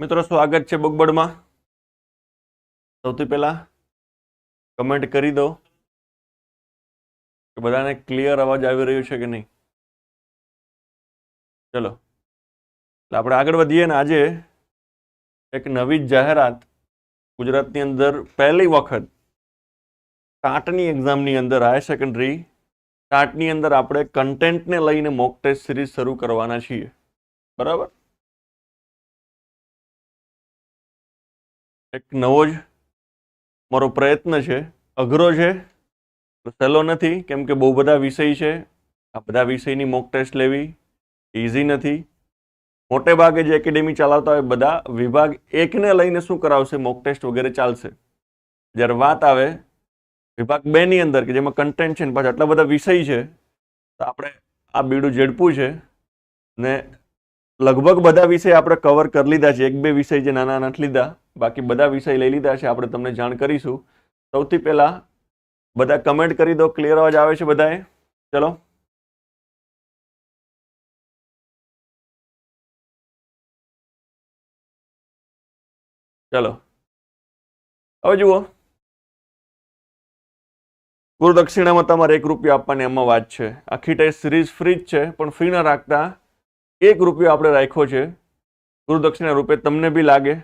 મિત્રો, સ્વાગત છે બગબડમાં. સૌથી પહેલા કમેન્ટ કરી દો કે બધાને ક્લિયર અવાજ આવી રહ્યો છે કે નહીં. ચલો. એટલે આપણે આગળ વધીએ ને આજે એક નવી જાહેરાત ગુજરાતની અંદર પહેલી વખત ટાટની એક્ઝામની અંદર હાયર સેકન્ડરી ટાટની અંદર આપણે કન્ટેન્ટને લઈને મોક ટેસ્ટ સિરીઝ શરૂ કરવાના છીએ. બરાબર? એક નવો જ મારો પ્રયત્ન છે, અઘરો છે. સહેલો નથી, કેમ કે બહુ બધા વિષય છે. આ બધા વિષયની મોક ટેસ્ટ લેવી ઇઝી નથી. મોટે ભાગે જે એકેડેમી ચલાવતા હોય બધા વિભાગ એકને લઈને શું કરાવશે મોક ટેસ્ટ વગેરે ચાલશે. જ્યારે વાત આવે વિભાગ બેની અંદર કે જેમાં કન્ટેન્ટ છે ને પાછા આટલા બધા વિષય છે, તો આપણે આ બીડું ઝડપું છે ને લગભગ બધા વિષય આપણે કવર કરી લીધા છે. એક, બે વિષય જે નાના નથી લીધા. બાકી બધા વિષય લઈ લીધા છે. આપણે તમને જાણ કરીશું. સૌથી પહેલા બધા કમેન્ટ કરી દો. ક્લિયર અવાજ આવે છે બધાએ? ચલો. ચલો. હવે જુઓ. ગુરુ દક્ષિણામાં તમારે એક રૂપિયા આપવાની એમાં વાત છે. આખી ટેસ્ટ સિરીઝ ફ્રી જ છે, પણ ફી ન રાખતા એક રૂપિયો આપણે રાખ્યો છે, ગુરુદક્ષિણા રૂપે તમને બી લાગે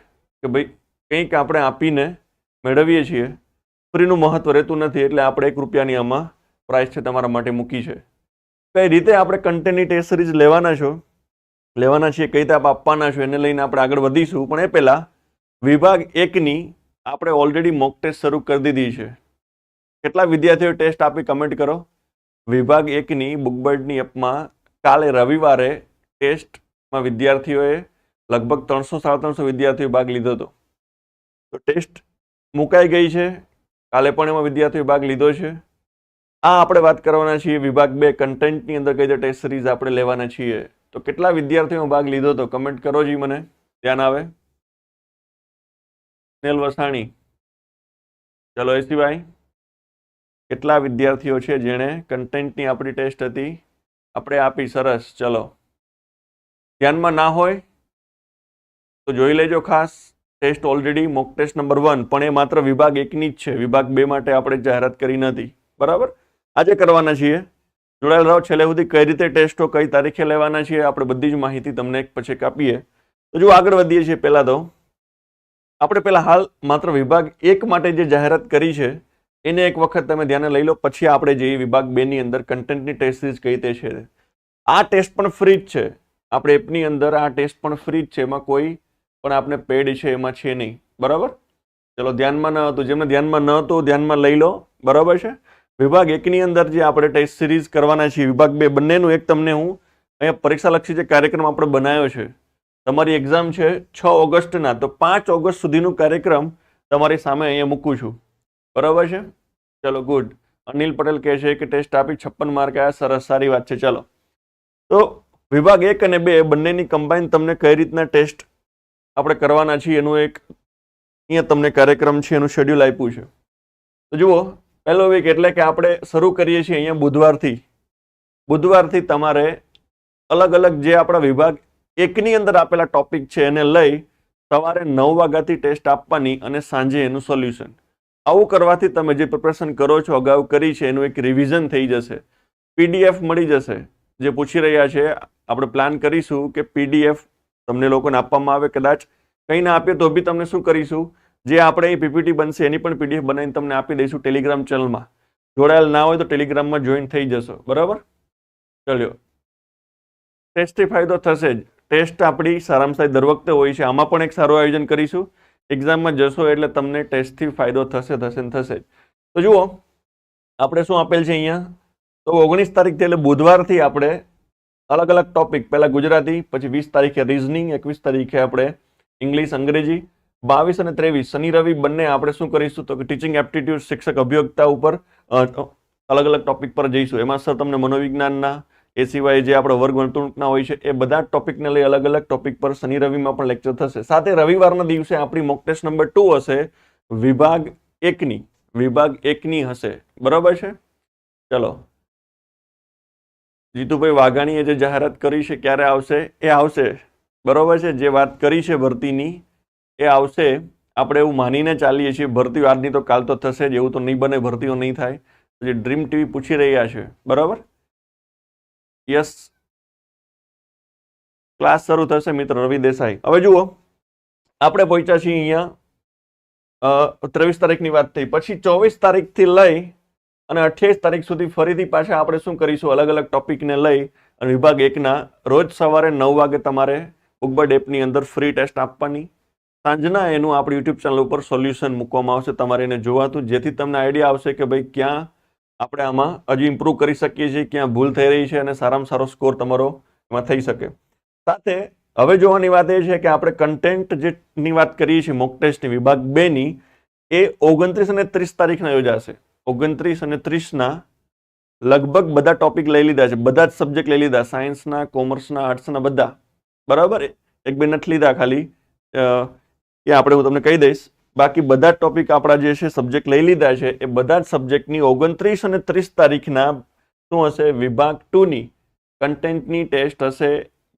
કે ભાઈ કંઈક આપણે આપીને મેળવીએ છીએ, ફ્રીનું મહત્વ રહેતું નથી એટલે આપણે એક રૂપિયાની આમાં પ્રાઇસ છે તમારા માટે મૂકી છે. કઈ રીતે આપણે કન્ટેન્ટની ટેસ્ટ સિરીઝ લેવાના છો, લેવાના છીએ, કઈ રીતે આપ આપવાના છો, એને લઈને આપણે આગળ વધીશું, પણ એ પહેલાં વિભાગ એકની આપણે ઓલરેડી મોક ટેસ્ટ શરૂ કરી દીધી છે. કેટલા વિદ્યાર્થીઓ ટેસ્ટ આપી કમેન્ટ કરો. વિભાગ એકની બુકબર્ડની એપમાં કાલે રવિવારે ટેસ્ટમાં વિદ્યાર્થીઓએ લગભગ ત્રણસો સાડા ત્રણસો વિદ્યાર્થીઓ ભાગ લીધો હતો. તો ટેસ્ટ મુકાઈ ગઈ છે. કાલે પણ એમાં વિદ્યાર્થીઓ ભાગ લીધો છે. આ આપણે વાત કરવાના છીએ વિભાગ બે કન્ટેન્ટની અંદર કઈ રીતે ટેસ્ટ સિરીઝ આપણે લેવાના છીએ. તો કેટલા વિદ્યાર્થીઓ ભાગ લીધો હતો? કમેન્ટ કરો જી મને. ધ્યાન આવે. સ્નેલ વસાણી. ચલો એ સિવાય કેટલા વિદ્યાર્થીઓ છે જેણે કન્ટેન્ટની આપણી ટેસ્ટ હતી? આપણે આપી, સરસ. ચલો. ધ્યાનમાં ના હોય, તો જોઈ લેજો ખાસ. Test already mock test number one પણ એ માત્ર વિભાગ એકની જ છે. વિભાગ બે માટે આપણે જાહેરાત કરી નથી. બરાબર? આજે કરવાના છીએ. જોડાયેલ રહો. છેલ્લે સુધી કઈ રીતે ટેસ્ટો કઈ તારીખે લેવાના છીએ, આપણે બધી જ માહિતી તમને એક પછી કાપીએ તો જો આગળ વધીએ છીએ, પહેલાં તો. આપણે પહેલાં હાલ માત્ર વિભાગ એક માટે જે જાહેરાત કરી છે, એને એક વખત તમે ધ્યાને લઈ લો. પછી આપણે જઈએ વિભાગ બેની અંદર કન્ટેન્ટની ટેસ્ટ કઈ તે છે. આ ટેસ્ટ પણ ફ્રી જ છે. આપણે એપની અંદર આ ટેસ્ટ પણ ફ્રી જ છે, એમાં કોઈ પણ આપણે પેડ છે, એમાં છે નહીં. બરાબર? ચલો, ધ્યાનમાં ન હતું. જેમને ધ્યાનમાં ન હતું ધ્યાનમાં લઈ લો. બરાબર છે? વિભાગ એકની અંદર જે આપણે ટેસ્ટ સિરીઝ કરવાના છીએ, વિભાગ બે, બંનેનું એક તમને હું અહીંયા પરીક્ષાલક્ષી જે કાર્યક્રમ આપણે બનાવ્યો છે, તમારી એક્ઝામ છે છ ઓગસ્ટના, તો પાંચ ઓગસ્ટ સુધીનું કાર્યક્રમ તમારી સામે અહીંયા મૂકું છું. બરાબર છે? ચલો ગુડ અનિલ પટેલ કહે છે કે ટેસ્ટ આપી છપ્પન માર્ક આવ્યા સરસ, સારી વાત છે. ચલો. તો વિભાગ એક અને બે બંનેની કમ્બાઈન તમને કઈ રીતના ટેસ્ટ આપણે કરવાના છીએ એનું એક અહીંયા તમને કાર્યક્રમ છે, એનું શેડ્યુલ આપ્યું છે. તો જુઓ, પહેલો વીક એટલે કે આપણે શરૂ કરીએ છીએ અહીંયા બુધવારથી. બુધવારથી તમારે અલગ અલગ જે આપણા વિભાગ એકની અંદર આપેલા ટોપિક છે, એને લઈ સવારે નવ વાગ્યાથી ટેસ્ટ આપવાની અને સાંજે એનું સોલ્યુશન આવું કરવાથી તમે જે પ્રિપરેશન કરો છો, અગાઉ કરી છે, એનું એક રિવિઝન થઈ જશે. પીડીએફ મળી જશે. જે પૂછી રહ્યા છે આપણે પ્લાન કરીશું કે પીડીએફ તમને લોકોને આપવામાં આવે કદાચ. કંઈ ના આપીએ તો બી તમને શું કરીશું? જે આપણે એ પીપીટી બનશે એની પણ પીડીએફ બનાવીને તમને આપી દઈશું ટેલિગ્રામ ચેનલમાં. જોડાયેલ ના હોય તો ટેલિગ્રામમાં જોઈન થઈ જશો. બરાબર? ચલ્યો ટેસ્ટથી ફાયદો થશે જ. ટેસ્ટ આપણી સારામાં સારી દર વખતે હોય છે. આમાં પણ એક સારું આયોજન કરીશું. એક્ઝામમાં જશો એટલે તમને ટેસ્ટથી ફાયદો થશે થશે ને થશે તો જુઓ, આપણે શું આપેલ છે અહીંયા? તો ઓગણીસ તારીખથી એટલે બુધવારથી આપણે અલગ અલગ ટોપિક પહેલાં ગુજરાતી, પછી વીસ તારીખે રિઝનિંગ એકવીસ તારીખે આપણે ઇંગ્લિશ અંગ્રેજી, બાવીસ અને ત્રેવીસ. શનિ, રવિ બંને આપણે શું કરીશું? તો કે ટીચિંગ એપ્ટિટ્યૂડ શિક્ષક અભિયોગતા ઉપર અલગ અલગ ટોપિક પર જઈશું. એમાં સર તમને મનોવિજ્ઞાનના, એ સિવાય જે આપણે વર્ગ વર્તણૂકના હોય છે, એ બધા ટોપિકને લઈ અલગ અલગ ટોપિક પર શનિ, રવિમાં પણ લેક્ચર થશે. સાથે રવિવારના દિવસે આપણી મોક ટેસ્ટ નંબર ટુ હશે, વિભાગ એકની. વિભાગ એકની હશે. બરાબર છે? ચલો. જીતુભાઈ વાઘાણીએ જે જાહેરાત કરી છે, ક્યારે આવશે? એ આવશે. બરોબર છે? જે વાત કરી છે ભરતીની, એ આવશે. આપણે એવું માનીને ચાલીએ છીએ ભરતીઓ આજની તો કાલ તો થશે જ, એવું તો નહીં બને, ભરતીઓ નહીં થાય. જે ડ્રીમ ટીવી પૂછી રહ્યા છે. બરાબર? યસ ક્લાસ શરૂ થશે, મિત્ર, રવિ દેસાઈ. હવે જુઓ. આપણે પહોંચ્યા છીએ અહીંયા. ત્રેવીસ તારીખની વાત થઈ. પછી ચોવીસ તારીખથી લઈ અને અઠ્યાવીસ તારીખ સુધી ફરીથી પાછા આપણે શું કરીશું? અલગ અલગ ટોપિકને લઈ અને વિભાગ એકના રોજ સવારે નવ વાગે તમારે ઉગબર્ડ એપની અંદર ફ્રી ટેસ્ટ આપવાની. સાંજના એનું આપણી યુટ્યુબ ચેનલ ઉપર સોલ્યુશન મૂકવામાં આવશે. તમારે એને જોવાતું, જેથી તમને આઈડિયા આવશે કે ભાઈ ક્યાં આપણે આમાં હજી ઇમ્પ્રૂવ કરી શકીએ છીએ, ક્યાં ભૂલ થઈ રહી છે અને સારામાં સારો સ્કોર તમારો એમાં થઈ શકે. સાથે હવે જોવાની વાત એ છે કે આપણે કન્ટેન્ટ જેની વાત કરીએ છીએ મોક ટેસ્ટની વિભાગ બેની, એ ઓગણત્રીસ અને ત્રીસ તારીખના યોજાશે. ઓગણત્રીસ અને ત્રીસના લગભગ બધા ટોપિક લઈ લીધા છે. બધા જ સબ્જેક્ટ લઈ લીધા. સાયન્સના કોમર્સના આર્ટ્સના બધા. બરાબર? એક બે નથી લીધા ખાલી. એ આપણે હું તમને કહી દઈશ. બાકી બધા જ ટોપિક આપણા જે છે સબ્જેક્ટ લઈ લીધા છે, એ બધા જ સબ્જેક્ટની ઓગણત્રીસ અને ત્રીસ તારીખના શું હશે? વિભાગ ટુની કન્ટેન્ટની ટેસ્ટ હશે.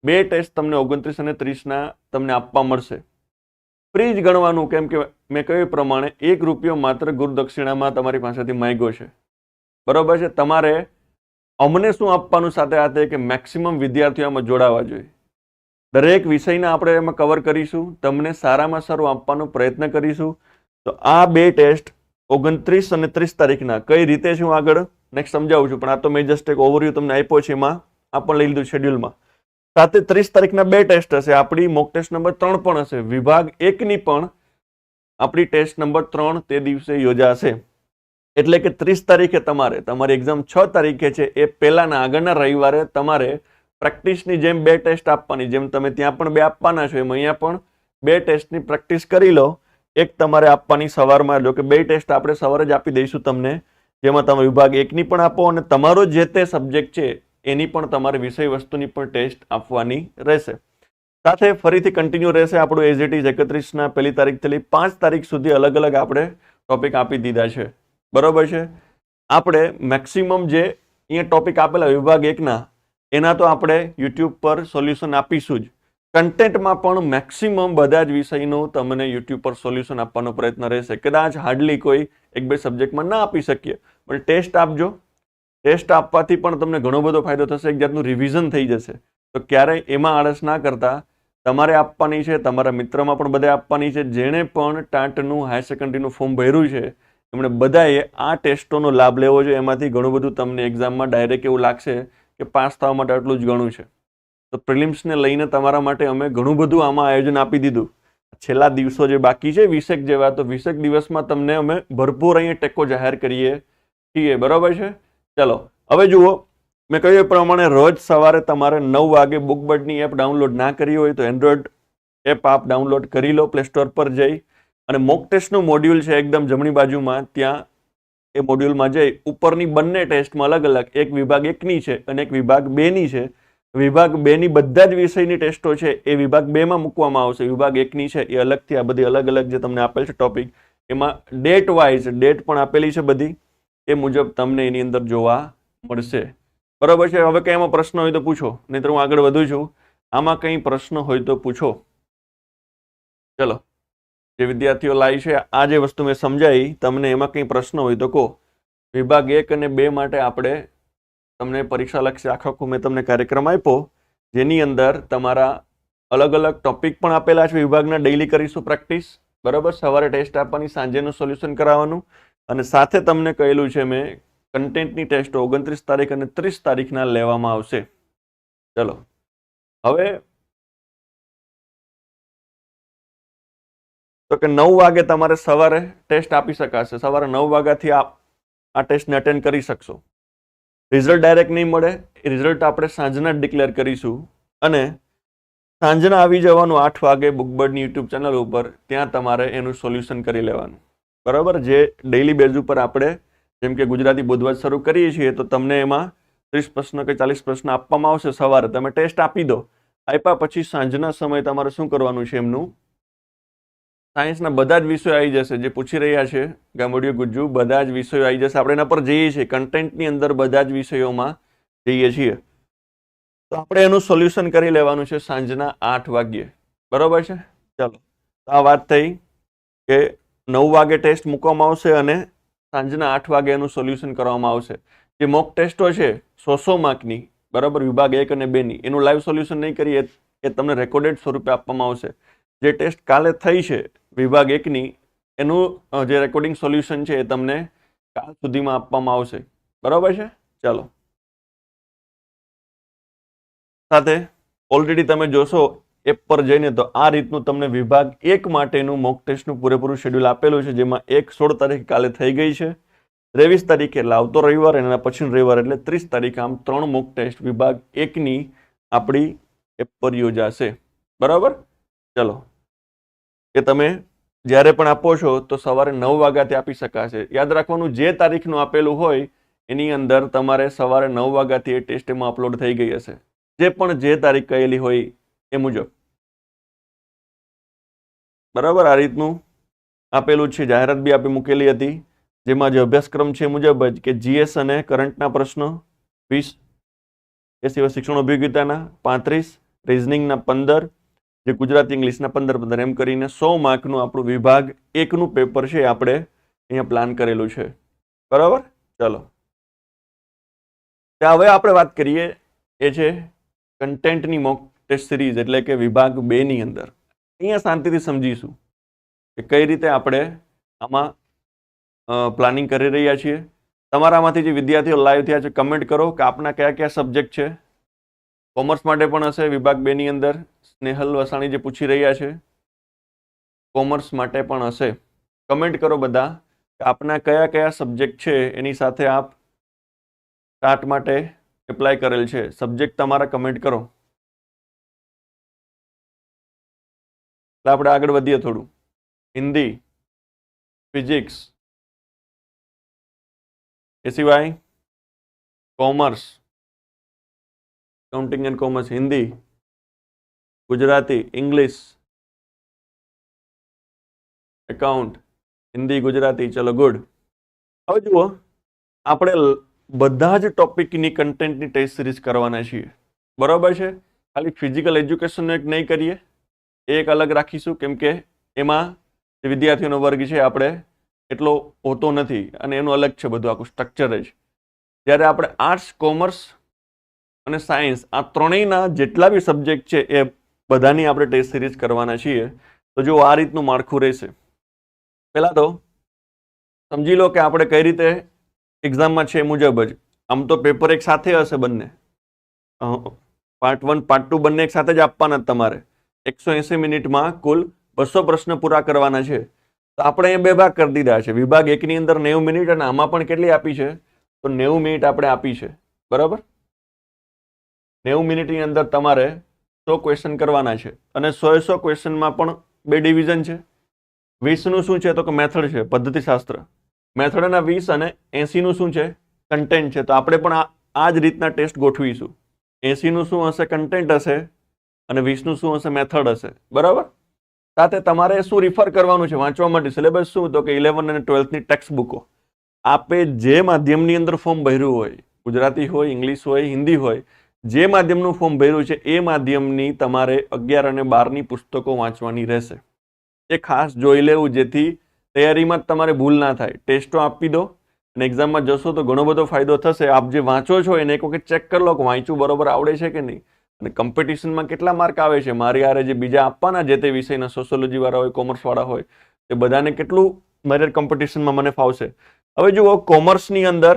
બે ટેસ્ટ તમને ઓગણત્રીસ અને ત્રીસના તમને આપવા મળશે. જ ગણવાનું કેમ કે મેં કહ્યું પ્રમાણે એક રૂપિયો માત્ર ગુરુદક્ષિણામાં તમારી પાસેથી માંગ્યો છે. બરાબર છે? તમારે અમને શું આપવાનું સાથે સાથે કે મેક્સિમમ વિદ્યાર્થીઓ આમાં જોડાવા જોઈએ. દરેક વિષયના આપણે એમાં કવર કરીશું, તમને સારામાં સારું આપવાનો પ્રયત્ન કરીશું. તો આ બે ટેસ્ટ ઓગણત્રીસ અને ત્રીસ તારીખના, કઈ રીતે છે હું આગળ? નેક્સ્ટ સમજાવું છું, પણ આ તો મેં જસ્ટ એક ઓવરવ્યૂ તમને આપ્યો છે એમાં. આ પણ લઈ લીધું શેડ્યુલમાં સાથે ત્રીસ તારીખના બે ટેસ્ટ હશે. આપણી મોક ટેસ્ટ નંબર ત્રણ પણ હશે. વિભાગ એકની પણ આપણી ટેસ્ટ નંબર ત્રણ તે દિવસે યોજાશે. એટલે કે ત્રીસ તારીખે તમારે, તમારી એક્ઝામ છ તારીખે છે, એ પહેલાના, આગળના રવિવારે તમારે પ્રેક્ટિસની જેમ બે ટેસ્ટ આપવાની. જેમ તમે ત્યાં પણ બે આપવાના છો, એમ અહીંયા પણ બે ટેસ્ટની પ્રેક્ટિસ કરી લો. એક તમારે આપવાની સવારમાં, જો કે બે ટેસ્ટ આપણે સવારે જ આપી દઈશું તમને. જેમાં તમે વિભાગ એકની પણ આપો અને તમારો જે તે સબ્જેક્ટ છે એની પણ તમારે વિષય વસ્તુની પણ ટેસ્ટ આપવાની રહેશે. સાથે ફરીથી કન્ટિન્યુ રહેશે આપણું એઝ ઇટ ઇઝ એકત્રીસના પહેલી તારીખથી લઈ પાંચ તારીખ સુધી અલગ અલગ આપણે ટોપિક આપી દીધા છે. બરોબર છે? આપણે મેક્સિમમ જે અહીંયા ટોપિક આપેલા વિભાગ એકના, એના તો આપણે યુટ્યુબ પર સોલ્યુશન આપીશું જ. કન્ટેન્ટમાં પણ મેક્સિમમ બધા જ વિષયનું તમને યુટ્યુબ પર સોલ્યુશન આપવાનો પ્રયત્ન રહેશે. કદાચ હાર્ડલી કોઈ એક બે સબ્જેક્ટમાં ના આપી શકીએ. પણ ટેસ્ટ આપજો. ટેસ્ટ આપવાથી પણ તમને ઘણો બધો ફાયદો થશે, એક જાતનું રિવિઝન થઈ જશે. તો ક્યારેય એમાં આળસ ના કરતા, તમારે આપવાની છે, તમારા મિત્રમાં પણ બધે આપવાની છે, જેણે પણ ટાટનું હાયર સેકન્ડરીનું ફોર્મ ભર્યું છે, એમણે બધાએ આ ટેસ્ટોનો લાભ લેવો જોઈએ, એમાંથી ઘણું બધું તમને એક્ઝામમાં ડાયરેક્ટ એવું લાગશે કે પાસ થવા માટે આટલું જ ઘણું છે. તો પ્રિલિમ્સને લઈને તમારા માટે અમે ઘણું બધું આમાં આયોજન આપી દીધું. છેલ્લા દિવસો જે બાકી છે, વીસેક જેવા, તો વીસેક દિવસમાં તમને અમે ભરપૂર અહીંયા ટેકો જાહેર કરીએ છીએ, બરાબર છે? ચલો, હવે જુઓ, મેં કહ્યું એ પ્રમાણે રોજ સવારે તમારે નવ વાગે બુકબર્ડની એપ ડાઉનલોડ ના કરી હોય તો એન્ડ્રોઈડ એપ આપ ડાઉનલોડ કરી લો, પ્લે સ્ટોર પર જઈ. અને મોક ટેસ્ટનું મોડ્યુલ છે એકદમ જમણી બાજુમાં, ત્યાં એ મોડ્યુલમાં જઈ. ઉપરની બંને ટેસ્ટમાં અલગ અલગ, એક વિભાગ એકની છે અને એક વિભાગ બેની છે. વિભાગ બેની બધા જ વિષયની ટેસ્ટો છે, એ વિભાગ બેમાં મૂકવામાં આવશે. વિભાગ એકની છે, એ અલગથી આ બધી અલગ અલગ જે તમને આપેલ છે ટોપિક એમાં ડેટ વાઇઝ ડેટ પણ આપેલી છે બધી. એ મુજબ તમને એની અંદર જોવા મળશે. બરાબર છે? હવે કંઈ એમાં પ્રશ્ન હોય તો પૂછો, નહીંતર હું આગળ વધું છું. આમાં કંઈ પ્રશ્ન હોય તો પૂછો. ચલો, જે વિદ્યાર્થીઓ લાવી છે, આ જે વસ્તુ મેં સમજાવી તમને એમાં કંઈ પ્રશ્ન હોય તો કહો. વિભાગ એક અને બે માટે આપણે તમને પરીક્ષા લક્ષી આખો મેં તમને કાર્યક્રમ આપ્યો, જેની અંદર તમારા અલગ અલગ ટોપિક પણ આપેલા છે. વિભાગના ડેઇલી કરીશું પ્રેક્ટિસ બરાબર? સવારે ટેસ્ટ આપવાની, સાંજેનું સોલ્યુશન કરાવવાનું. અને સાથે તમને કહેલું છે મેં કન્ટેન્ટની ટેસ્ટ ઓગણત્રીસ તારીખ અને ત્રીસ તારીખના લેવામાં આવશે. ચલો, હવે તો કે નવ વાગે તમારે સવારે ટેસ્ટ આપી શકાશે. સવારે નવ વાગ્યાથી આપ આ ટેસ્ટને અટેન્ડ કરી શકશો. રિઝલ્ટ ડાયરેક્ટ નહીં મળે. એ રિઝલ્ટ આપણે સાંજના જ ડિક્લેર કરીશું. અને સાંજના આવી જવાનું આઠ વાગે બુકબર્ડની યુટ્યુબ ચેનલ ઉપર. ત્યાં તમારે એનું સોલ્યુશન કરી લેવાનું. બરાબર? જે ડેઇલી બેઝ ઉપર આપણે જેમ કે ગુજરાતી બુધવાર શરૂ કરીએ છીએ, તો તમને એમાં ત્રીસ પ્રશ્ન કે ચાલીસ પ્રશ્ન આપવામાં આવશે સવારે. તમે ટેસ્ટ આપી દો. આપ્યા પછી સાંજના સમયે તમારે શું કરવાનું છે એમનું? સાયન્સના બધા જ વિષયો આવી જશે. જે પૂછી રહ્યા છે, ગામડિયો, ગુજ્જુ, બધા જ વિષયો આવી જશે. આપણે એના પર જઈએ છીએ. કન્ટેન્ટની અંદર બધા જ વિષયોમાં જઈએ છીએ. તો આપણે એનું સોલ્યુશન કરી લેવાનું છે સાંજના આઠ વાગ્યે. બરોબર છે? ચાલો. તો આ વાત થઈ કે નવ વાગે ટેસ્ટ મૂકવામાં આવશે અને સાંજના આઠ વાગે એનું સોલ્યુશન કરવામાં આવશે. જે મોક ટેસ્ટો છે, સો સો માર્કની, બરાબર? વિભાગ એક અને બેની. એનું લાઈવ સોલ્યુશન નહીં કરીએ, એ તમને રેકોર્ડેડ સ્વરૂપે આપવામાં આવશે. જે ટેસ્ટ કાલે થઈ છે, વિભાગ એકની, એનું જે રેકોર્ડિંગ સોલ્યુશન છે, એ તમને કાલ સુધીમાં આપવામાં આવશે. બરાબર છે? ચાલો. સાથે ઓલરેડી તમે જોશો એપ પર જઈને તો આ રીતનું તમને વિભાગ એક માટેનું મોક ટેસ્ટનું પૂરેપૂરું શેડ્યુલ આપેલું છે, જેમાં એક સોળ તારીખ કાલે થઈ ગઈ છે. ત્રેવીસ તારીખે એટલે આવતો રવિવાર એના પછીનો રવિવાર એટલે ત્રીસ તારીખ આમ ત્રણ મોક ટેસ્ટ વિભાગ એકની આપણી એપ પર યોજાશે. બરાબર? ચલો. કે તમે જ્યારે પણ આપો છો તો સવારે નવ વાગ્યાથી આપી શકાશે. યાદ રાખવાનું, જે તારીખનું આપેલું હોય, એની અંદર તમારે સવારે નવ વાગ્યાથી એ ટેસ્ટ એમાં અપલોડ થઈ ગઈ હશે. જે પણ જે તારીખ કહેલી હોય એ મુજબ. બરાબર? આ રીતનું આપેલું છે. જાહેરાત બી આપી મૂકેલી હતી. જેમાં જે અભ્યાસક્રમ છે મુજબ જ કે જીએસ અને કરંટના પ્રશ્નો વીસ, એ સિવાય શિક્ષણ અભિયોગિતાના પાંત્રીસ, રિઝનિંગના પંદર, જે ગુજરાતી ઇંગ્લિશના પંદર પંદર, એમ કરીને સો માર્કનું આપણું વિભાગ એકનું પેપર છે આપણે અહીંયા પ્લાન કરેલું છે. બરાબર? ચલો. ત્યાં હવે આપણે વાત કરીએ એ છે કન્ટેન્ટની મોક ટેસ્ટ સિરીઝ એટલે કે વિભાગ બેની અંદર. અહીંયા શાંતિથી સમજીશું કે કઈ રીતે આપણે આમાં પ્લાનિંગ કરી રહ્યા છીએ. તમારામાંથી જે વિદ્યાર્થીઓ લાઈવ થયા છે કમેન્ટ કરો કે આપના કયા કયા સબ્જેક્ટ છે. કોમર્સ માટે પણ હશે, વિભાગ બેની અંદર. સ્નેહલ વસાણી જે પૂછી રહ્યા છે કોમર્સ માટે પણ હશે. કમેન્ટ કરો બધા કે આપના કયા કયા સબ્જેક્ટ છે, એની સાથે આપ સ્ટાર્ટ માટે એપ્લાય કરેલ છે. સબ્જેક્ટ તમારા કમેન્ટ કરો. એટલે આપણે આગળ વધીએ થોડું. હિન્દી, ફિઝિક્સ, એ સિવાય commerce counting and commerce, Hindi, Gujarati, English, account, Hindi, Gujarati, ચલો ગુડ. હવે જુઓ, આપણે બધા જ ટોપિકની કન્ટેન્ટની ટેસ્ટ સિરીઝ કરવાના છીએ. બરાબર છે? ખાલી ફિઝિકલ એજ્યુકેશનનું એક નહીં કરીએ. એક અલગ રાખીશું, કેમ કે એમાં જે વિદ્યાર્થીઓનો વર્ગ છે, આપણે એટલો હોતો નથી અને એનું અલગ છે બધું, આખું સ્ટ્રક્ચર જ. જ્યારે આપણે આર્ટ્સ કોમર્સ અને સાયન્સ આ ત્રણેયના જેટલા બી સબ્જેક્ટ છે, એ બધાની આપણે ટેસ્ટ સિરીઝ કરવાના છીએ, તો જો આ રીતનું માળખું રહેશે. પહેલાં તો સમજી લો કે આપણે કઈ રીતે એક્ઝામમાં છે એ મુજબ જ. આમ તો પેપર એક સાથે હશે બંને. પાર્ટ વન પાર્ટ ટુ બંને એક સાથે જ આપવાના તમારે. એકસો એંસી મિનિટમાં કુલ બસો પ્રશ્ન પૂરા કરવાના છે. તો આપણે એ બે ભાગ કરી દીધા છે. વિભાગ એકની અંદર નેવું મિનિટ અને આમાં પણ કેટલી આપી છે? તો નેવું મિનિટ આપણે આપી છે. બરાબર? નેવું મિનિટની અંદર તમારે સો ક્વેશ્ચન કરવાના છે. અને સો એ સો ક્વેશ્ચનમાં પણ બે ડિવિઝન છે. વીસનું શું છે? તો કે મેથડ છે, પદ્ધતિશાસ્ત્ર. મેથડના વીસ અને એંસીનું શું છે? કન્ટેન્ટ છે. તો આપણે પણ આ જ રીતના ટેસ્ટ ગોઠવીશું. એંસીનું શું હશે? કન્ટેન્ટ હશે. અને વીસનું શું હશે? મેથડ હશે. બરાબર? સાથે તમારે શું રિફર કરવાનું છે? વાંચવા માટે. સિલેબસ શું? તો કે ઇલેવન અને ટ્વેલ્થની ટેક્સ્ટ બુકો આપે જે માધ્યમની અંદર ફોર્મ ભર્યું હોય, ગુજરાતી હોય ઇંગ્લિશ હોય, હિન્દી હોય, જે માધ્યમનું ફોર્મ ભર્યું છે, એ માધ્યમની તમારે અગિયાર અને બારની પુસ્તકો વાંચવાની રહેશે. એ ખાસ જોઈ લેવું, જેથી તૈયારીમાં જ તમારે ભૂલ ના થાય. ટેસ્ટો આપી દો અને એક્ઝામમાં જશો તો ઘણો બધો ફાયદો થશે. આપ જે વાંચો છો એને એક વખત ચેક કરી લો કે વાંચ્યું બરોબર આવડે છે કે નહીં. અને કોમ્પિટિશનમાં કેટલા માર્ક આવે છે? મારી આરે જે બીજા આપવાના જે તે વિષયના સોશિયોલોજીવાળા હોય કોમર્સવાળા હોય, તે બધાને કેટલું મારે કોમ્પિટિશનમાં મને ફાવશે? હવે જુઓ કોમર્સની અંદર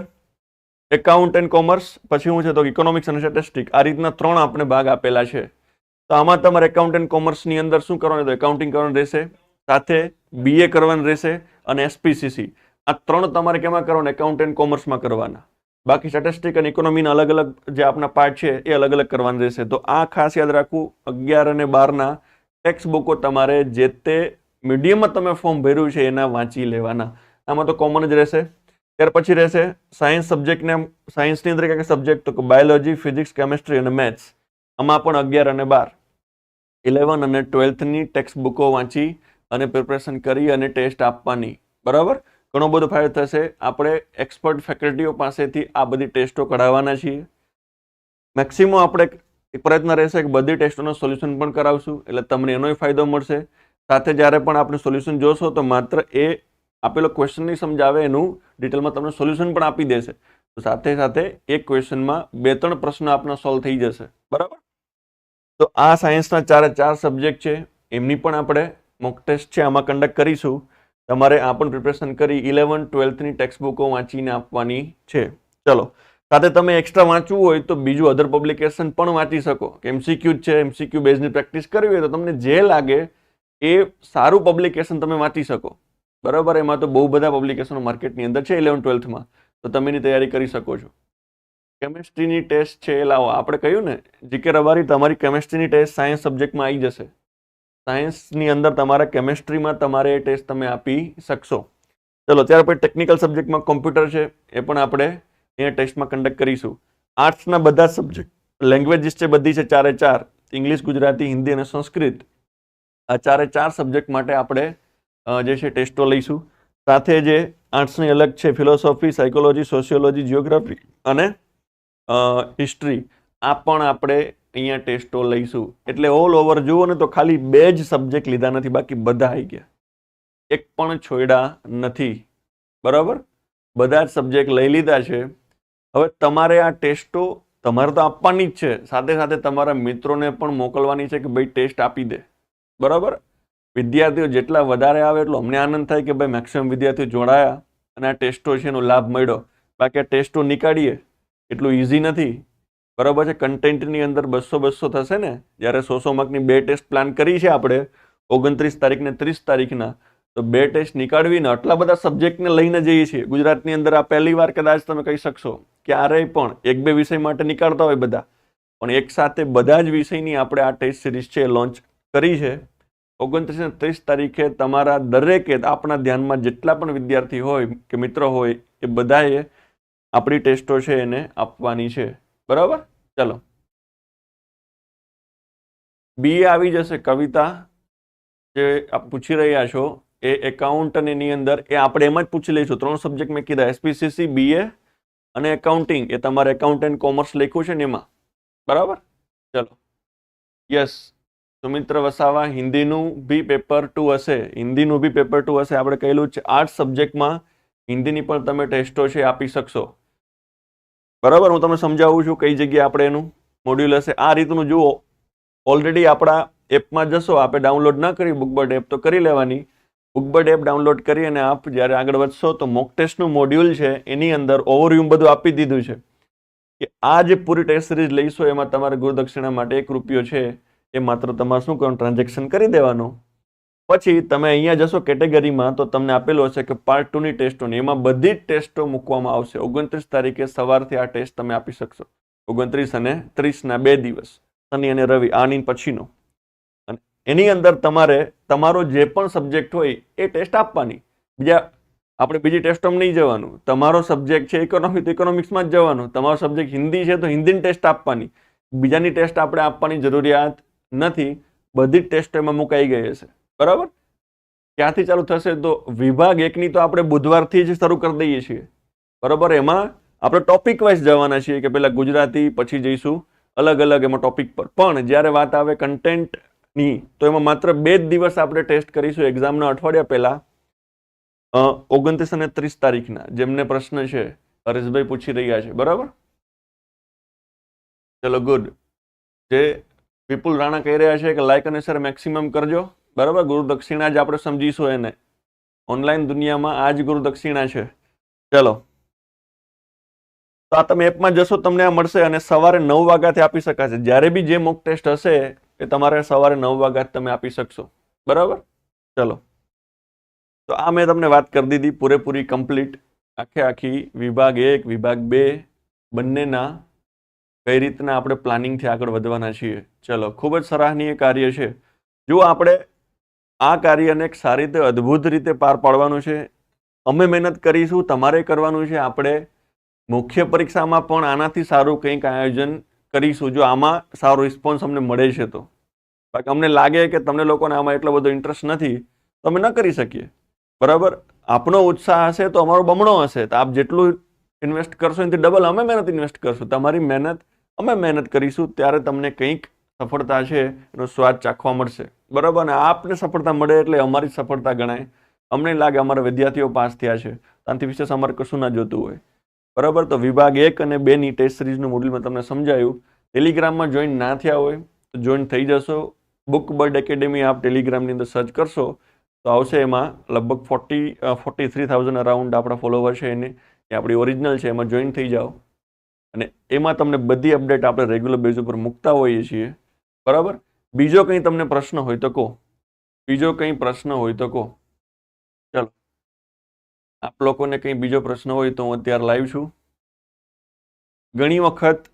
એકાઉન્ટ એન્ડ કોમર્સ પછી હું છે તો ઇકોનોમિક્સ અને સ્ટેટિસ્ટિક આ રીતના ત્રણ આપણે ભાગ આપેલા છે. તો આમાં તમારે એકાઉન્ટ એન્ડ કોમર્સની અંદર શું કરવાનું તો એકાઉન્ટિંગ કરવાનું રહેશે, સાથે બીએ કરવાનું રહેશે અને એસપીસીસી આ ત્રણ તમારે કેમાં કરવાના? એકાઉન્ટ એન્ડ કોમર્સમાં કરવાના. બાકી સ્ટેટિસ્ટિક અને ઇકોનોમીના અલગ અલગ જે આપણા પાર્ટ છે એ અલગ અલગ કરવાના રહેશે. તો આ ખાસ યાદ રાખવું, અગિયાર અને બારના ટેક્સ્ટ બુકો તમારે જે તે મીડિયમમાં તમે ફોર્મ ભર્યું છે એના વાંચી લેવાના. આમાં તો કોમન જ રહેશે. ત્યાર પછી રહેશે સાયન્સ સબ્જેક્ટને સાયન્સની અંદર કયા સબ્જેક્ટ તો બાયોલોજી ફિઝિક્સ કેમેસ્ટ્રી અને મેથ્સ આમાં પણ અગિયાર અને બાર. ઇલેવન અને ટ્વેલ્થની ટેક્સ્ટ બુકો વાંચી અને પ્રિપરેશન કરી અને ટેસ્ટ આપવાની. બરાબર? ઘણો બધો ફાયદો થશે. આપણે એક્સપર્ટ ફેકલ્ટીઓ પાસેથી આ બધી ટેસ્ટો કઢાવવાના છીએ. મેક્સિમમ આપણે પ્રયત્ન રહેશે કે બધી ટેસ્ટોનું સોલ્યુશન પણ કરાવશું, એટલે તમને એનોય ફાયદો મળશે. સાથે જ્યારે પણ આપણે સોલ્યુશન જોશો, તો માત્ર એ આપેલો ક્વેશ્ચન નહીં સમજાવે, એનું ડિટેલમાં તમને સોલ્યુશન પણ આપી દેશે. તો સાથે સાથે એક ક્વેશ્ચનમાં બે ત્રણ પ્રશ્નો આપના સોલ્વ થઈ જશે. બરાબર? તો આ સાયન્સના ચારે ચાર સબ્જેક્ટ છે. એમની પણ આપણે મોક ટેસ્ટ છે, આમાં કન્ડક્ટ કરીશું. તમારે આ પણ પ્રિપરેશન કરી ઇલેવન ટ્વેલ્થની ટેક્સ્ટ બુકો વાંચીને આપવાની છે. ચલો, સાથે તમે એક્સ્ટ્રા વાંચવું હોય તો બીજું અધર પબ્લિકેશન પણ વાંચી શકો. કે એમસીક્યુ છે એમસીક્યુ બેઝની પ્રેક્ટિસ કરવી હોય તો તમને જે લાગે એ સારું પબ્લિકેશન તમે વાંચી શકો. બરાબર? એમાં તો બહુ બધા પબ્લિકેશનો માર્કેટની અંદર છે ઇલેવન ટ્વેલ્થમાં તો તમે એની તૈયારી કરી શકો છો. કેમેસ્ટ્રીની ટેસ્ટ છે એ લાવો. આપણે કહ્યું ને જીકે રબારી, તમારી કેમેસ્ટ્રીની ટેસ્ટ સાયન્સ સબ્જેક્ટમાં આવી જશે. સાયન્સની અંદર તમારા કેમેસ્ટ્રીમાં તમારે એ ટેસ્ટ તમે આપી શકશો. ચલો, ત્યાર પછી ટેકનિકલ સબ્જેક્ટમાં કોમ્પ્યુટર છે, એ પણ આપણે અહીંયા ટેસ્ટમાં કન્ડક્ટ કરીશું. આર્ટ્સના બધા સબ્જેક્ટ લેંગ્વેજીસ છે બધી છે ચારે ચાર ઇંગ્લિશ ગુજરાતી, હિન્દી અને સંસ્કૃત. આ ચારે ચાર સબ્જેક્ટ માટે આપણે જે છે ટેસ્ટો લઈશું. સાથે જે આર્ટ્સની અલગ છે ફિલોસોફી સાયકોલોજી સોશિયોલોજી જિયોગ્રાફી અને હિસ્ટ્રી આ પણ આપણે અહીંયા ટેસ્ટો લઈશું. એટલે ઓલ ઓવર જુઓ ને તો ખાલી બે જ સબ્જેક્ટ લીધા નથી, બાકી બધા આવી ગયા. એક પણ છોડ્યા નથી. બરાબર? બધા જ સબ્જેક્ટ લઈ લીધા છે. હવે તમારે આ ટેસ્ટો, તમારે તો આપવાની જ છે. સાથે સાથે તમારા મિત્રોને પણ મોકલવાની છે કે ભાઈ ટેસ્ટ આપી દે. બરાબર? વિદ્યાર્થીઓ જેટલા વધારે આવે એટલો અમને આનંદ થાય કે ભાઈ મેક્સિમમ વિદ્યાર્થીઓ જોડાયા અને આ ટેસ્ટો છે એનો લાભ મળ્યો. બાકી આ ટેસ્ટો નીકાળીએ. એટલું ઇઝી નથી. બરાબર છે કન્ટેન્ટની અંદર બસો બસો થશે ને, જ્યારે સો સો માર્કની બે ટેસ્ટ પ્લાન કરી છે આપણે, ઓગણત્રીસ તારીખને ત્રીસ તારીખના, તો બે ટેસ્ટ નીકાળવીને આટલા બધા સબ્જેક્ટને લઈને જઈએ છીએ. ગુજરાતની અંદર આ પહેલી વાર કદાચ તમે કહી શકશો, ક્યારેય પણ એક બે વિષય માટે નીકાળતા હોય બધા, પણ એક સાથે બધા જ વિષયની આપણે આ ટેસ્ટ સિરીઝ છે લોન્ચ કરી છે. ઓગણત્રીસ ને ત્રીસ તારીખે તમારા દરેકે આપણા ધ્યાનમાં જેટલા પણ વિદ્યાર્થી હોય, કે મિત્રો હોય, એ બધાએ આપણી ટેસ્ટો છે એને આપવાની છે. બરાબર? ચલો. બીએ આવી જશે. કવિતા જે આપ પૂછી રહ્યા છો, એ એકાઉન્ટ એની અંદર, એ આપણે એમ જ પૂછી લઈશું. ત્રણ સબ્જેક્ટ મેં કીધા એસપીસીસી બીએ અને એકાઉન્ટિંગ એ તમારે એકાઉન્ટ એન્ડ કોમર્સ લખ્યું છે ને એમાં. બરાબર? ચલો. યસ સુમિત્ર વસાવા, હિન્દીનું બી પેપર ટુ હશે. હિન્દીનું બી પેપર ટુ હશે. આપણે કહેલું છે આર્ટ સબ્જેક્ટમાં હિન્દીની પણ તમે ટેસ્ટો છે આપી શકશો. બરાબર, હું તમને સમજાવું છું કઈ જગ્યાએ આપણે એનું મોડ્યુલ હશે. આ રીતનું જુઓ. ઓલરેડી આપણા એપમાં જશો આપણે ડાઉનલોડ ન કરી બુકબર્ડ એપ તો કરી લેવાની. બુકબર્ડ એપ ડાઉનલોડ કરી અને આપ જ્યારે આગળ વધશો તો મોક ટેસ્ટનું મોડ્યુલ છે, એની અંદર ઓવરવ્યૂ બધું આપી દીધું છે. કે આ જે પૂરી ટેસ્ટ સિરીઝ લઈશો, એમાં તમારે ગુરુદક્ષિણા માટે એક રૂપિયો છે. એ માત્ર તમારે શું કરવાનું? ટ્રાન્ઝેક્શન કરી દેવાનું. પછી તમે અહીંયા જશો કેટેગરીમાં, તો તમને આપેલો હશે કે પાર્ટ ટુની ટેસ્ટોની એમાં બધી જ ટેસ્ટો મૂકવામાં આવશે. ઓગણત્રીસ તારીખે સવારથી આ ટેસ્ટ તમે આપી શકશો. ઓગણત્રીસ અને ત્રીસના બે દિવસ, શનિ અને રવિ આની પછીનો. અને એની અંદર તમારે, તમારો જે પણ સબ્જેક્ટ હોય એ ટેસ્ટ આપવાની. બીજા, આપણે બીજી ટેસ્ટોમાં નહીં જવાનું. તમારો સબ્જેક્ટ છે ઇકોનોમિક ઇકોનોમિક્સમાં જ જવાનું. તમારો સબ્જેક્ટ હિન્દી છે, તો હિન્દીની ટેસ્ટ આપવાની. બીજાની ટેસ્ટ આપણે આપવાની જરૂરિયાત નથી. બધી જ ટેસ્ટ એમાં મુકાઈ ગઈ હશે. બરાબર? ક્યાંથી ચાલુ થશે? તો વિભાગ એકની તો આપણે બુધવારથી જ શરૂ કરી દઈએ છીએ. બરાબર? એમાં આપણે ટોપિક વાઇઝ જવાના છીએ કે પહેલાં ગુજરાતી, પછી જઈશું અલગ અલગ એમાં ટોપિક પર. પણ જ્યારે વાત આવે કન્ટેન્ટની તો એમાં માત્ર બે જ દિવસ આપણે ટેસ્ટ કરીશું એક્ઝામના અઠવાડિયા પહેલાં. ઓગણત્રીસ અને ત્રીસ તારીખના, જેમને પ્રશ્ન છે, હરેશભાઈ પૂછી રહ્યા છે. બરાબર? ચલો ગુડ જે વિપુલ રાણા કહી રહ્યા છે કે લાઈક અને શેર મેક્સિમમ કરજો. બરાબર, ગુરુ દક્ષિણા જ આપણે સમજીશું એને. ઓનલાઈન દુનિયામાં આ જ ગુરુ દક્ષિણા છે. ચલો. તો આ તમે એપમાં જશો, તમને આ મળશે અને સવારે નવ વાગ્યાથી આપી શકાશે. જ્યારે બી જે મોક ટેસ્ટ હશે, એ તમારે સવારે નવ વાગ્યા તમે આપી શકશો. બરાબર? ચલો. તો આ મેં તમને વાત કરી દીધી, પૂરેપૂરી કમ્પ્લીટ આખે આખી વિભાગ એક, વિભાગ બે, બંનેના કઈ રીતના આપણે પ્લાનિંગથી આગળ વધવાના છીએ. ચલો, ખૂબ જ સરાહનીય કાર્ય છે. જો આપણે આ કાર્યને એક સારી રીતે અદ્ભુત રીતે પાર પાડવાનું છે. અમે મહેનત કરીશું, તમારે કરવાનું છે. આપણે મુખ્ય પરીક્ષામાં પણ આનાથી સારું કંઈક આયોજન કરીશું, જો આમાં સારો રિસ્પોન્સ અમને મળે છે તો. બાકી અમને લાગે કે તમને લોકોને આમાં એટલો બધો ઇન્ટરેસ્ટ નથી, તો અમે ન કરી શકીએ. બરાબર? આપનો ઉત્સાહ હશે તો અમારો બમણો હશે. તો આપ જેટલું ઇન્વેસ્ટ કરશો એનાથી ડબલ અમે મહેનત ઇન્વેસ્ટ કરશું. તમારી મહેનત, અમે મહેનત કરીશું, ત્યારે તમને કંઈક સફળતા છે, એનો સ્વાદ ચાખવા મળશે. બરાબર? અને આપને સફળતા મળે એટલે અમારી સફળતા ગણાય. અમને લાગે અમારા વિદ્યાર્થીઓ પાસ થયા છે. ત્યાંથી વિશેષ અમારે કશું ના જોતું હોય. બરાબર? તો વિભાગ એક અને બેની ટેસ્ટ સિરીઝનું મોડ્યુલ તમને સમજાયું. ટેલિગ્રામમાં જોઈન ના થયા હોય, તો જોઈન થઈ જશો. બુક બર્ડ એકેડેમી આપ ટેલિગ્રામની અંદર સર્ચ કરશો, તો આવશે એમાં લગભગ forty forty three thousand around આપણા ફોલોવર છે એને. એ આપણી ઓરિજિનલ છે, એમાં જોઈન થઈ જાઓ. અને એમાં તમને બધી અપડેટ આપણે રેગ્યુલર બેઝ ઉપર મૂકતા હોઈએ છીએ. બરાબર? બીજો કંઈ તમને પ્રશ્ન હોય તો કહો. બીજો કંઈ પ્રશ્ન હોય તો કહો. ચલો. આપ લોકોને કંઈ બીજો પ્રશ્ન હોય તો હું અત્યારે લાઈવ છું. ઘણી વખત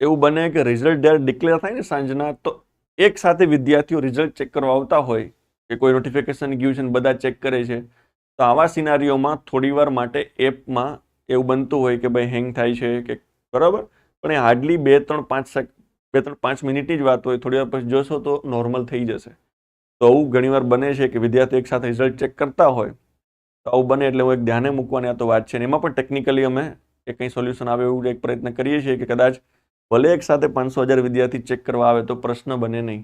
એવું બને કે રિઝલ્ટ જ્યારે ડિક્લેર થાય ને સાંજના, તો એક સાથે વિદ્યાર્થીઓ રિઝલ્ટ ચેક કરવા આવતા હોય કે કોઈ નોટિફિકેશન ગયું છે બધા ચેક કરે છે. તો આવા સિનારીઓમાં થોડીવાર માટે એપમાં એવું બનતું હોય કે ભાઈ હેંગ થાય છે કે બરાબર? પણ એ હાર્ડલી બે, ત્રણ, પાંચ બે ત્રણ પાંચ મિનિટની જ વાત હોય, થોડી વાર પછી જોશો તો નોર્મલ થઈ જશે. તો આવું ઘણીવાર બને છે કે વિદ્યાર્થી એક સાથે રિઝલ્ટ ચેક કરતા હોય, તો આવું બને એટલે હું એક ધ્યાને મૂકવાની આ તો વાત છે એમાં પણ ટેકનિકલી અમે એ કંઈ સોલ્યુશન આવે એવું એક પ્રયત્ન કરીએ છીએ કે કદાચ ભલે એક સાથે પાંચસો હજાર વિદ્યાર્થી ચેક કરવા આવે તો પ્રશ્ન બને નહીં.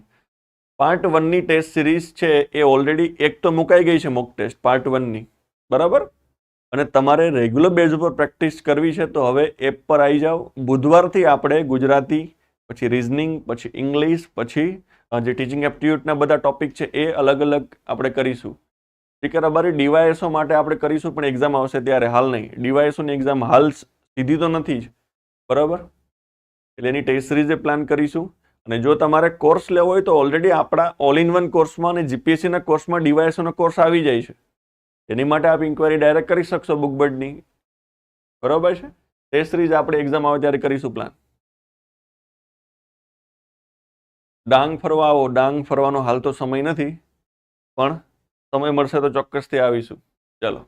પાર્ટ વનની ટેસ્ટ સિરીઝ છે એ ઓલરેડી એક તો મુકાઈ ગઈ છે મોક ટેસ્ટ પાર્ટ વનની બરાબર? અને તમારે રેગ્યુલર બેઝ ઉપર પ્રેક્ટિસ કરવી છે તો હવે એપ પર આવી જાઓ. બુધવારથી આપણે ગુજરાતી પછી રિઝનિંગ પછી ઇંગ્લિશ પછી જે ટીચિંગ એપ્ટિટ્યૂડના બધા ટોપિક છે એ અલગ અલગ આપણે કરીશું. ઠીક અમારી ડીવાયએસઓ માટે આપણે કરીશું, પણ એક્ઝામ આવશે ત્યારે હાલ નહીં. ડીવાયએસઓની એક્ઝામ હાલ સીધી તો નથી જ. બરાબર? એટલે એની ટેસ્ટ સિરીઝે પ્લાન કરીશું. અને જો તમારે કોર્સ લેવો હોય તો ઓલરેડી આપણા ઓલ ઇન વન કોર્સમાં અને જીપીએસસીના કોર્સમાં ડીવાયએસઓનો કોર્સ આવી જાય છે. એની માટે આપ ઇન્ક્વાયરી ડાયરેક્ટ કરી શકશો બુકબર્ડની બરાબર છે? ટેસ્ટ સિરીઝ આપણે એક્ઝામ આવે ત્યારે કરીશું પ્લાન ડાંગ ફરવા આવો ડાંગ ફરવાનો હાલ તો સમય નથી, પણ સમય મળશે તો ચોક્કસથી આવીશું. ચલો.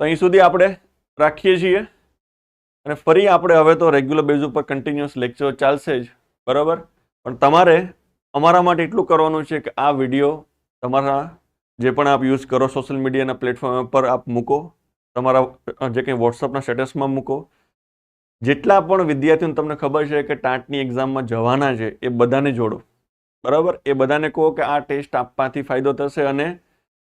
તો અહીં સુધી આપણે રાખીએ છીએ. અને ફરી આપણે હવે તો રેગ્યુલર બેઝ ઉપર કન્ટિન્યુઅસ લેક્ચર ચાલશે જ, બરાબર? પણ તમારે અમારા માટે એટલું કરવાનું છે કે આ વીડિયો તમારા જે પણ આપ યુઝ કરો સોશિયલ મીડિયાના પ્લેટફોર્મ પર આપ મૂકો, તમારા જે કંઈ વોટ્સઅપના સ્ટેટસમાં મૂકો જેટલા પણ વિદ્યાર્થીઓને તમને ખબર છે કે ટાટની એક્ઝામમાં જવાના છે, એ બધાને જોડો. બરાબર? એ બધાને કહો કે આ ટેસ્ટ આપવાથી ફાયદો થશે અને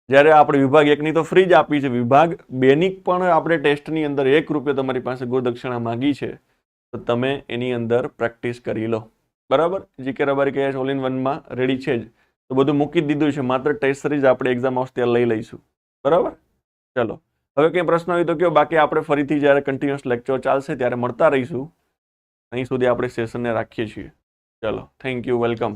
જ્યારે આપણે વિભાગ એકની તો ફ્રી જ આપી છે. વિભાગ બેની પણ આપણે ટેસ્ટની અંદર એક રૂપિયો તમારી પાસે ગુરુદક્ષિણા માગી છે, તો તમે એની અંદર પ્રેક્ટિસ કરી લો. બરાબર? જીકે રબારી કહે છે ઓલ ઇન વનમાં રેડી છે જ. તો બધું મૂકી દીધું છે. માત્ર ટેસ્ટ જ આપણે એક્ઝામ આવશે ત્યારે લઈ લઈશું. બરાબર? ચલો. હવે કંઈ પ્રશ્ન હોય તો કયો? બાકી આપણે ફરીથી જ્યારે કન્ટિન્યુઅસ લેક્ચર ચાલશે ત્યારે મળતા રહીશું. અહીં સુધી આપણે સેશનને રાખીએ છીએ. ચલો થેન્ક યુ વેલકમ